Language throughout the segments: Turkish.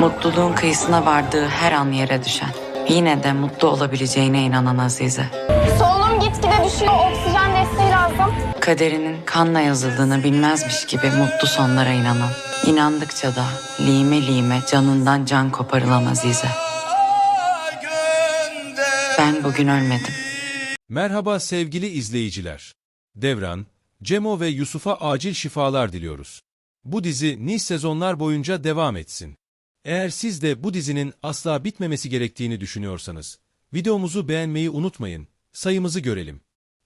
Mutluluğun kıyısına vardığı her an yere düşen, yine de mutlu olabileceğine inanan Azize. Solunum gitgide düşüyor. Oksijen desteği lazım. Kaderinin kanla yazıldığını bilmezmiş gibi mutlu sonlara inanan, inandıkça da lime lime canından can koparılan Azize. Ben bugün ölmedim. Merhaba sevgili izleyiciler. Devran, Cemo ve Yusuf'a acil şifalar diliyoruz. Bu dizi nice sezonlar boyunca devam etsin. Eğer siz de bu dizinin asla bitmemesi gerektiğini düşünüyorsanız, videomuzu beğenmeyi unutmayın, sayımızı görelim.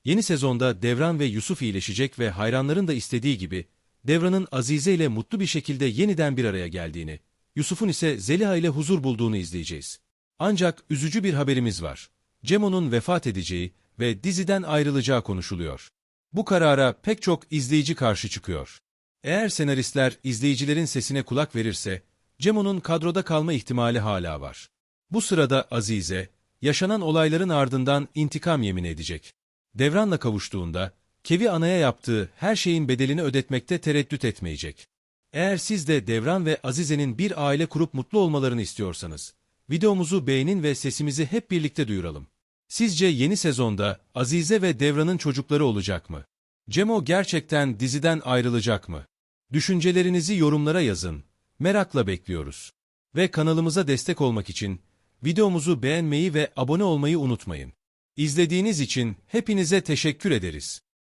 Yeni sezonda Devran ve Yusuf iyileşecek ve hayranların da istediği gibi, Devran'ın Azize ile mutlu bir şekilde yeniden bir araya geldiğini, Yusuf'un ise Zeliha ile huzur bulduğunu izleyeceğiz. Ancak üzücü bir haberimiz var. Cemo'nun vefat edeceği ve diziden ayrılacağı konuşuluyor. Bu karara pek çok izleyici karşı çıkıyor. Eğer senaristler izleyicilerin sesine kulak verirse, Cemo'nun kadroda kalma ihtimali hala var. Bu sırada Azize, yaşanan olayların ardından intikam yemin edecek. Devran'la kavuştuğunda, Kevi Ana'ya yaptığı her şeyin bedelini ödetmekte tereddüt etmeyecek. Eğer siz de Devran ve Azize'nin bir aile kurup mutlu olmalarını istiyorsanız, videomuzu beğenin ve sesimizi hep birlikte duyuralım. Sizce yeni sezonda Azize ve Devran'ın çocukları olacak mı? Cemo gerçekten diziden ayrılacak mı? Düşüncelerinizi yorumlara yazın. Merakla bekliyoruz. Ve kanalımıza destek olmak için videomuzu beğenmeyi ve abone olmayı unutmayın. İzlediğiniz için hepinize teşekkür ederiz.